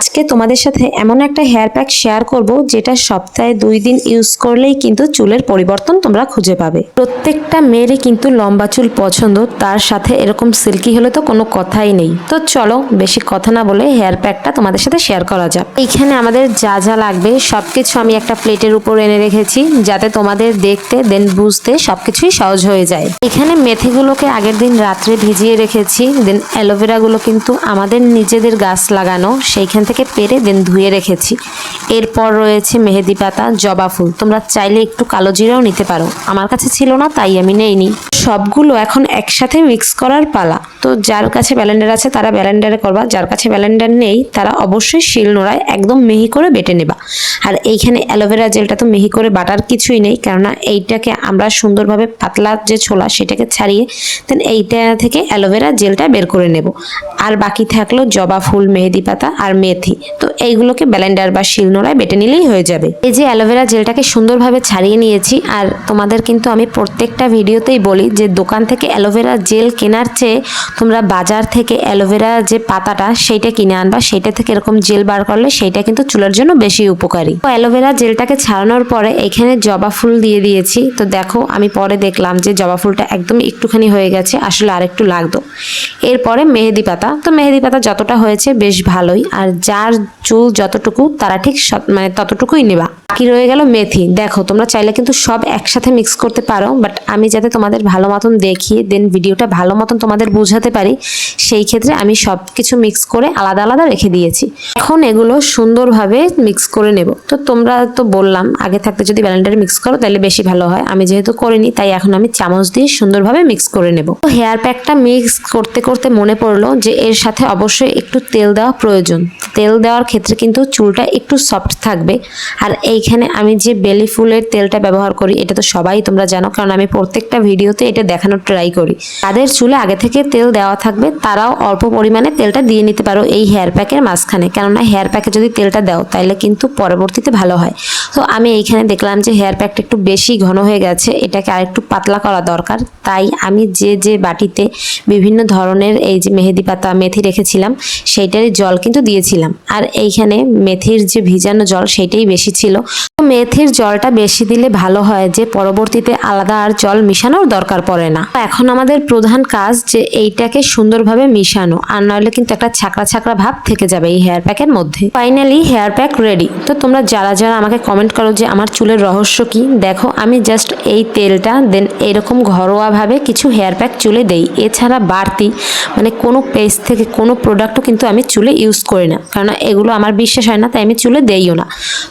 আজকে তোমাদের সাথে এমন একটা হেয়ার প্যাক শেয়ার করব, যেটা সপ্তাহে দুই দিন ইউজ করলেই কিন্তু চুলের পরিবর্তন তোমরা খুঁজে পাবে। প্রত্যেকটা মেয়েরই কিন্তু লম্বা চুল পছন্দ, তার সাথে এরকম সিল্কি হলে তো কোনো কথাই নেই। তো চলো বেশি কথা না বলে হেয়ার প্যাকটা তোমাদের সাথে শেয়ার করা যাক। এইখানে আমাদের যা যা লাগবে সব কিছু আমি একটা প্লেটের উপর এনে রেখেছি, যাতে তোমাদের দেখতে দেন বুঝতে সব কিছুই সহজ হয়ে যায়। এখানে মেথিগুলোকে আগের দিন রাত্রে ভিজিয়ে রেখেছি দেন অ্যালোভেরাগুলো কিন্তু আমাদের নিজেদের গাছ লাগানো, সেইখান থেকে পেরে দেন ধুয়ে রেখেছি। এরপর রয়েছে মেহেদি পাতা, জবা ফুল। তোমরা চাইলে একটু কালো জিরাও নিতে পারো। আমার কাছে ছিল না, তাই আমি নেইনি। সবগুলো এখন একসাথে মিক্স করার পালা। তো যার কাছে ব্যালেন্ডার আছে, তারা ব্যালেন্ডারে করবা। যার কাছে ব্যালেন্ডার নেই, তারা অবশ্যই শিল নোড়ায় একদম মিহি করে বেটে নেবা। আর এইখানে অ্যালোভেরা জেলটা তো মিহি করে বাটার কিছুই নেই, কেননা এইটাকে আমরা সুন্দরভাবে পাতলা যে ছোলা, সেটাকে ছাড়িয়ে দেন এইটা থেকে অ্যালোভেরা জেলটা বের করে নেব। আর বাকি থাকল জবা ফুল, মেহেদি পাতা আর মেথি। তো এইগুলোকে ব্যালেন্ডার বা শিল নোড়ায় বেটে নিলেই হয়ে যাবে। এই যে অ্যালোভেরা জেলটাকে সুন্দরভাবে ছাড়িয়ে নিয়েছি, আর তোমাদের কিন্তু আমি প্রত্যেকটা ভিডিওতেই বলি যে দোকান থেকে অ্যালোভেরা জেল কেনার চেয়ে তোমরা বাজার থেকে অ্যালোভেরা যে পাতাটা সেইটা কিনে আনবা, সেইটা থেকে এরকম জেল বার করলে সেইটা কিন্তু চুলের জন্য বেশি উপকারী। তো অ্যালোভেরা জেলটাকে ছাড়ানোর পরে এখানে জবা ফুল দিয়ে দিয়েছি। তো দেখো, আমি পরে দেখলাম যে জবা ফুলটা একদম একটুখানি হয়ে গেছে, আসলে আরেকটু লাগতো। এরপরে মেহেদি পাতা। তো মেহেদি পাতা যতটা হয়েছে বেশ ভালোই, আর যার চুল যতটুকু তারা ঠিক মানে ততটুকুই নেবা। কি রয়ে গেল মেথি। দেখো, তোমরা চাইলে কিন্তু সব একসাথে মিক্স করতে পারো, বাট আমি যাতে তোমাদের ভালো মতন দেখিয়ে দেন ভিডিওটা ভালো মতন তোমাদের বোঝাতে পারি, সেই ক্ষেত্রে আমি সব কিছু মিক্স করে আলাদা আলাদা রেখে দিয়েছি। এখন এগুলো সুন্দরভাবে মিক্স করে নেব। তো তোমরা তো বললাম, আগে থাকতে যদি ব্যালেন্ডারে মিক্স করো তাহলে বেশি ভালো হয়। আমি যেহেতু করিনি, তাই এখন আমি চামচ দিয়ে সুন্দরভাবে মিক্স করে নেব। তো হেয়ার প্যাকটা মিক্স করতে করতে মনে পড়ল যে এর সাথে অবশ্যই একটু তেল দেওয়া প্রয়োজন। তেল দেওয়ার ক্ষেত্রে কিন্তু চুলটা একটু সফট থাকবে। আর এইখানে আমি যে বেলি ফুলের তেলটা ব্যবহার করি, এটা তো সবাই তোমরা জানো, কারণ আমি প্রত্যেকটা ভিডিওতে এটা দেখানোর ট্রাই করি। তাদের চুলে আগে থেকে তেল দেওয়া থাকবে, তারাও অল্প পরিমাণে তেলটা দিয়ে নিতে পারো এই হেয়ার প্যাকের মাঝখানে। কেননা হেয়ার প্যাকে যদি তেলটা দাও তাহলে কিন্তু পরবর্তীতে ভালো হয়। তো আমি এইখানে দেখলাম যে হেয়ার প্যাকটা একটু বেশি ঘন হয়ে গেছে, এটাকে আরেকটু পাতলা করা দরকার। তাই আমি যে যে বাটিতে বিভিন্ন ধরনের এই যে মেহেদি পাতা, মেথি রেখেছিলাম, সেইটারই জল কিন্তু দিয়েছিলাম। আর এইখানে মেথির যে ভিজানো জল, সেইটাই বেশি ছিল। তো মেথির জলটা বেশি দিলে ভালো হয় যে পরবর্তীতে আলাদা আর জল মিশানোর দরকার পড়ে না। এখন আমাদের প্রধান কাজ যে এইটাকে সুন্দরভাবে মিশানো, আর নইলে কিন্তু একটা ছাকড়া ছাকড়া ভাব থেকে যাবে এই হেয়ার প্যাকের মধ্যে। ফাইনালি হেয়ার প্যাক রেডি তো তোমরা যারা যারা আমাকে কমেন্ট করো যে আমার চুলের রহস্য কি, দেখো আমি জাস্ট এই তেলটা দেন এরকম ঘরোয়াভাবে কিছু হেয়ার প্যাক চুলে দেই। এছাড়া বাড়তি মানে কোনো পেজ থেকে কোনো প্রোডাক্টও কিন্তু আমি চুলে ইউজ করি না। কারণ এগুলো আমার বিশ্বাস হয় না, তাই আমি চুলে দেইও না।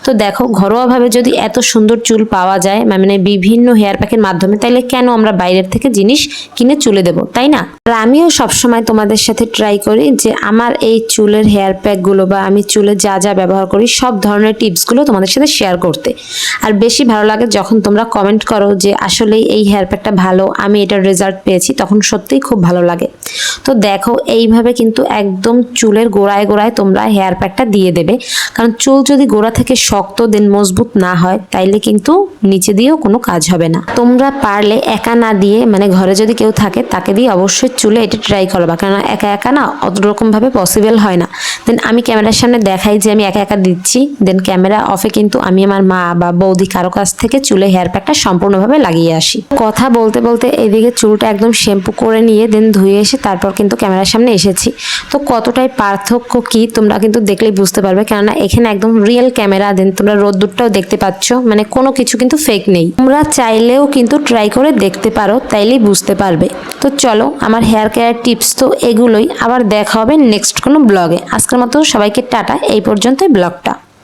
তো দেখো ঘরোয়াভাবে যদি এত সুন্দর চুল পাওয়া যায় মানে বিভিন্ন হেয়ার প্যাকের মাধ্যমে, তাইলে কেন আমরা বাইরের থেকে জিনিস কিনে চুলে দেব, তাই না? আর আমিও সবসময় তোমাদের সাথে ট্রাই করি যে আমার এই চুলের হেয়ার প্যাকগুলো বা আমি চুলে যা যা ব্যবহার করি, সব ধরনের টিপসগুলো তোমাদের সাথে শেয়ার করতে। আর বেশি ভালো লাগে যখন তোমরা কমেন্ট করো যে আসলেই এই হেয়ার প্যাকটা ভালো, আমি এটার রেজাল্ট পেয়েছি, তখন সত্যিই খুব ভালো লাগে। তো দেখো, এইভাবে কিন্তু একদম চুলের গোড়ায় গোড়ায় তোমরা হেয়ার প্যাকটা দিয়ে দেবে। কারণ চুল যদি গোড়া থেকে শক্ত দেন মজবুত না হয়, তাইলে কিন্তু নিচে দিয়েও কোনো কাজ হবে না। তোমরা পারলে একা না দিয়ে মানে ঘরে যদি কেউ থাকে, তাকে দিয়ে অবশ্যই চুলে এটা ট্রাই করবা কেননা একা একা না অত রকম ভাবে পসিবল হয় না। দেন আমি ক্যামেরার সামনে দেখাই যে আমি একা একা দিচ্ছি। দেন ক্যামেরা অফে কিন্তু আমি আমার মা বা বৌদি কারও কাছ থেকে চুলে হেয়ার প্যাকটা সম্পূর্ণভাবে লাগিয়ে আসি। কথা বলতে বলতে এদিকে চুলটা একদম শ্যাম্পু করে নিয়ে দেন ধুয়ে এসে তারপর কিন্তু ক্যামেরার সামনে এসেছি। তো কতটাই পার্থক্য কি তোমরা কিন্তু দেখলেই বুঝতে পারবে। কেননা এখানে একদম রিয়েল ক্যামেরা দেন তোমরা রোদ্দুরটাও দেখতে পাচ্ছ। মানে কোনো কিছু কিন্তু ফেক নেই। তোমরা চাইলেও কিন্তু ট্রাই করে দেখতে পারো। তাইলেই বুঝতে পারবে। তো চলো, আমার হেয়ার কেয়ার টিপস তো এগুলোই। আবার দেখা হবে নেক্সট কোনো ব্লগে। আজকের মতো সবাইকে টাটা, এই পর্যন্তই ব্লগটা।